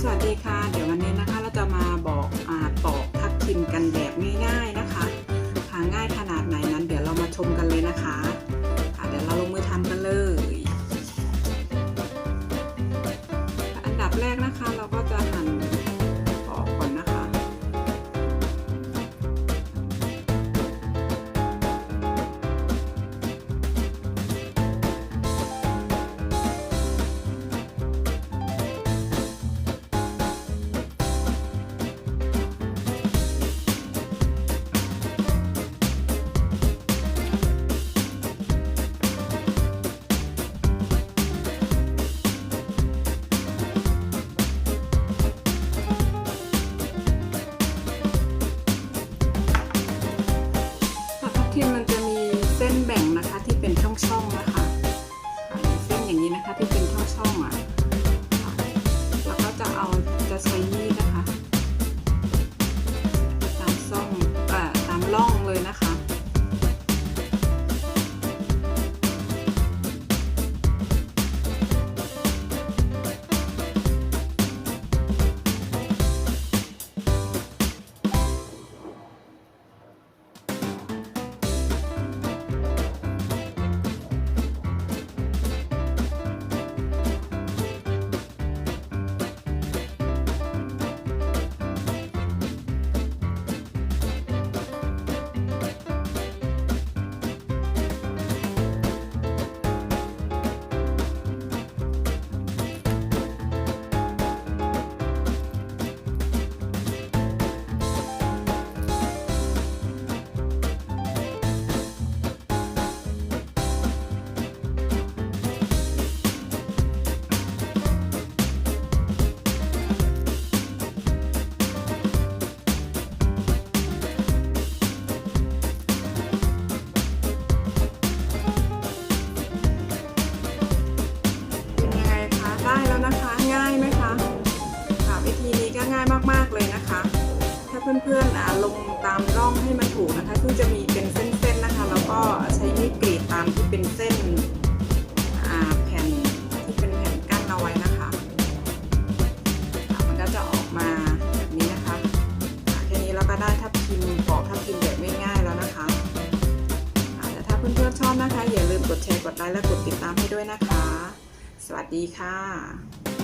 สวัสดีค่ะ เดี๋ยววันนี้นะคะเราจะมาบอกอาตอกทักทิมกันแบบง่ายๆนะคะหาง่ายขนาดไหนนั้น เดี๋ยวเรามาชมกันเลยนะคะค่ะเดี๋ยวเราลงมือทำกันเลย อันดับแรกนะคะเราก็จะหั่น เก็ง่ายมากๆเลยนะคะ ถ้าเพื่อนๆอ่าลงตามร่องให้มันถูกนะคะซึ่งจะมีเป็นเส้นๆนะคะ แล้วก็ใช้มีดกรีดตามที่เป็นเส้นแผ่นที่เป็นแผ่นกั้นเอาไว้นะคะมันก็จะออกมาแบบนี้นะคะแค่นี้เราก็ได้ทับทิมปอกทับทิมแบบง่ายๆแล้วนะคะค่ะแต่ถ้าเพื่อนๆชอบนะคะ อย่าลืมกดแชร์กดไลค์และกดติดตามให้ด้วยนะคะ สวัสดีค่ะ